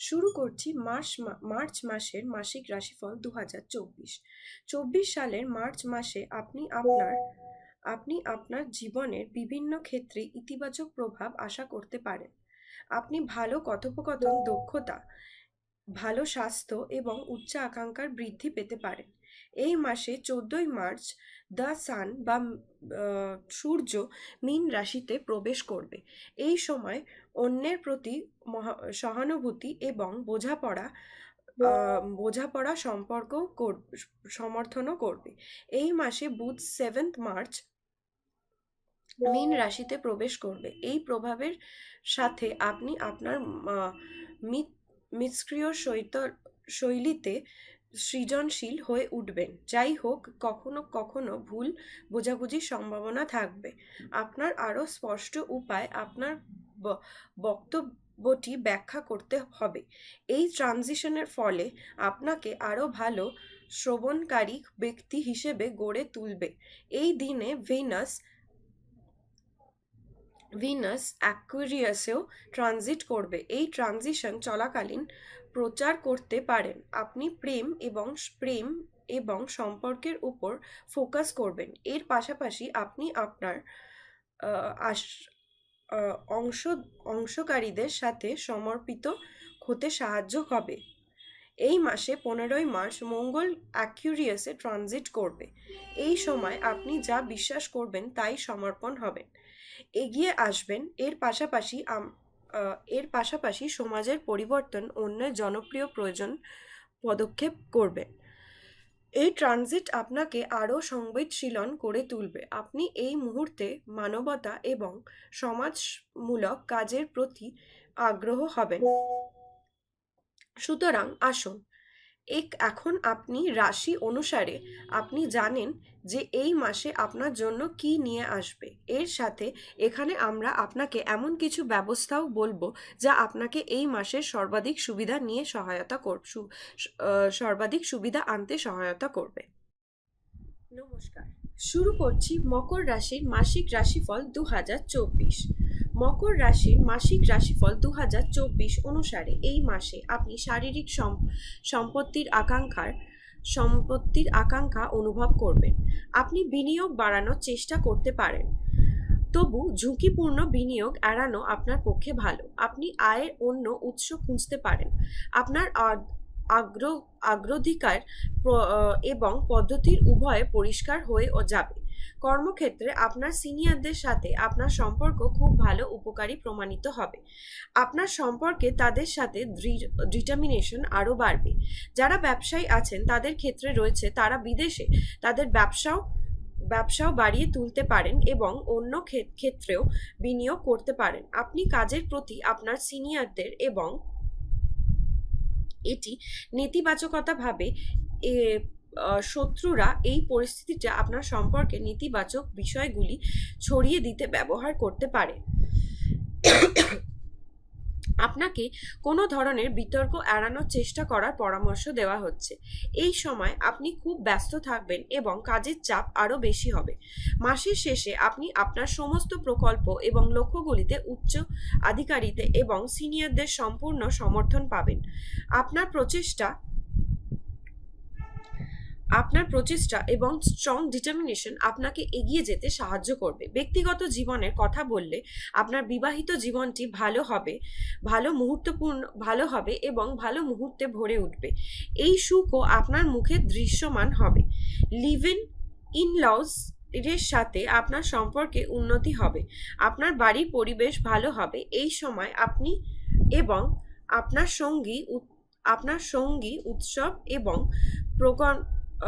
শুরু করছি March March মাসের মাসিক রাশিফল দু হাজার চব্বিশ। চব্বিশ সালের মার্চ মাসে আপনি আপনার আপনি আপনার জীবনের বিভিন্ন ক্ষেত্রে ইতিবাচক প্রভাব আশা করতে পারেন। আপনি ভালো কথোপকথন, দক্ষতা, ভালো স্বাস্থ্য এবং উচ্চ আকাঙ্ক্ষার বৃদ্ধি পেতে পারেন। এই মাসে চোদ্দই মার্চ দ্য সান বা সূর্য মীন রাশিতে প্রবেশ করবে। এই সময় অন্যের প্রতি সহানুভূতি এবং বোঝাপড়া বোঝাপড়া সম্পর্ক সমর্থনও করবে। এই মাসে বুধ সেভেন্থ মার্চ মীন রাশিতে প্রবেশ করবে। এই প্রভাবের সাথে আপনি আপনার আহ, শৈত শৈলীতে সৃজনশীল হয়ে উঠবেন। যাই হোক কখনো কখনো ভুল বোঝাবুঝির সম্ভাবনা থাকবে। আপনার আরও স্পষ্ট উপায় আপনার বক্তব্যটি ব্যাখ্যা করতে হবে। এই ট্রানজিশনের ফলে আপনাকে আরও ভালো শ্রবণকারী ব্যক্তি হিসেবে গড়ে তুলবে। এই দিনে ভেনাস, ভিনাস অ্যাকুয়ারিয়াসেও ট্রানজিট করবে। এই ট্রানজিশন চলাকালীন প্রচার করতে পারেন। আপনি প্রেম এবং প্রেম এবং সম্পর্কের উপর ফোকাস করবেন। এর পাশাপাশি আপনি আপনার অংশ, অংশকারীদের সাথে সমর্পিত হতে সাহায্য হবে। এই মাসে পনেরোই মার্চ মঙ্গল অ্যাকিউরিয়াসে ট্রানজিট করবে। এই সময় আপনি যা বিশ্বাস করবেন তাই সমর্পণ হবেন। এগিয়ে আসবেন, এর পাশাপাশি এর পাশাপাশি সমাজের পরিবর্তন অন্যের জনপ্রিয় প্রয়োজন পদক্ষেপ করবেন এই ট্রানজিট আপনাকে আরও সংবেদশীলন করে তুলবে। আপনি এই মুহূর্তে মানবতা এবং সমাজমূলক কাজের প্রতি আগ্রহ হবেন। সুতরাং আসুন এক এখন আপনি রাশি অনুসারে আপনি জানেন যে এই মাসে আপনার জন্য কি নিয়ে আসবে। এর সাথে এখানে আমরা আপনাকে এমন কিছু ব্যবস্থাও বলব যা আপনাকে এই মাসের সর্বাধিক সুবিধা নিয়ে সহায়তা কর সর্বাধিক সুবিধা আনতে সহায়তা করবে। নমস্কার। শুরু করছি মকর রাশির মাসিক রাশিফল দু হাজার চব্বিশ। মকর রাশির মাসিক রাশিফল দু হাজার চব্বিশ অনুসারে এই মাসে আপনি শারীরিক সম্পত্তির আকাঙ্ক্ষার, সম্পত্তির আকাঙ্ক্ষা অনুভব করবেন। আপনি বিনিয়োগ বাড়ানোর চেষ্টা করতে পারেন। তবু ঝুঁকিপূর্ণ বিনিয়োগ এড়ানো আপনার পক্ষে ভালো। আপনি আয়ের অন্য উৎস খুঁজতে পারেন। আপনার আ- আগ্রহ অগ্রাধিকার এবং পদ্ধতির উভয়ে পরিষ্কার হয়ে যাবে। কর্মক্ষেত্রে আপনার সিনিয়রদের সাথে আপনার সম্পর্ক খুব ভালো উপকারী প্রমাণিত হবে। আপনার সম্পর্কে তাদের সাথে ডিটারমিনেশন আরও বাড়বে। যারা ব্যবসায়ী আছেন, তাদের ক্ষেত্রে রয়েছে তারা বিদেশে তাদের ব্যবসাও ব্যবসাও বাড়িয়ে তুলতে পারেন এবং অন্য ক্ষেত্রেও বিনিয়োগ করতে পারেন। আপনি কাজের প্রতি আপনার সিনিয়রদের এবং এটি নেতিবাচকতাভাবে শত্রুরা এই পরিস্থিতিটা আপনার সম্পর্কে নেতিবাচক বিষয়গুলি ছড়িয়ে দিতে ব্যবহার করতে পারে। আপনাকে কোনো ধরনের বিতর্ক এড়ানোর চেষ্টা করার পরামর্শ দেওয়া হচ্ছে। এই সময় আপনি খুব ব্যস্ত থাকবেন এবং কাজের চাপ আরও বেশি হবে। মাসের শেষে আপনি আপনার সমস্ত প্রকল্প এবং লক্ষ্যগুলিতে উচ্চ আধিকারিতে এবং সিনিয়রদের সম্পূর্ণ সমর্থন পাবেন। আপনার প্রচেষ্টা আপনার প্রচেষ্টা এবং স্ট্রং ডিটারমিনেশন আপনাকে এগিয়ে যেতে সাহায্য করবে। ব্যক্তিগত জীবনের কথা বললে আপনার বিবাহিত জীবনটি ভালো হবে, ভালো মুহূর্তপূর্ণ, ভালো হবে এবং ভালো মুহূর্তে ভরে উঠবে। এই সুখও আপনার মুখে দৃশ্যমান হবে। লিভ ইন ইন লজ এর সাথে আপনার সম্পর্কে উন্নতি হবে। আপনার বাড়ির পরিবেশ ভালো হবে। এই সময় আপনি এবং আপনার সঙ্গী আপনার সঙ্গী উৎসব এবং প্রোগ্রাম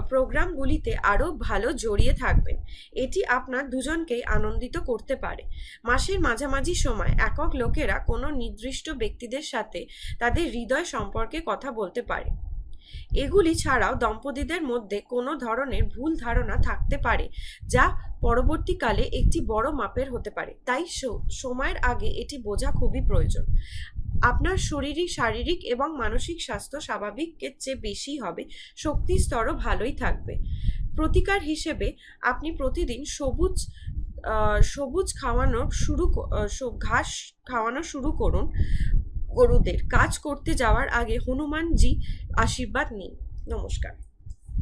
প্রোগ্রামগুলিতে আরও ভালো জড়িয়ে থাকবেন। এটি আপনার দুজনকেই আনন্দিত করতে পারে। মাসের মাঝামাঝি সময় একক লোকেরা কোনো নির্দিষ্ট ব্যক্তিদের সাথে তাদের হৃদয় সম্পর্কে কথা বলতে পারে। এগুলি ছাড়াও দম্পতিদের মধ্যে কোনো ধরনের ভুল ধারণা থাকতে পারে, যা পরবর্তীকালে একটি বড় মাপের হতে পারে। তাই সময়ের আগে এটি বোঝা খুবই প্রয়োজন। আপনার শরীরিক শারীরিক এবং মানসিক স্বাস্থ্য স্বাভাবিকের চেয়ে বেশি হবে, শক্তির স্তরও ভালোই থাকবে। প্রতিকার হিসেবে আপনি প্রতিদিন সবুজ সবুজ খাওয়ানো শুরু ঘাস খাওয়ানো শুরু করুন। গরুদের কাজ করতে যাওয়ার আগে হনুমানজি আশীর্বাদ নিন। নমস্কার।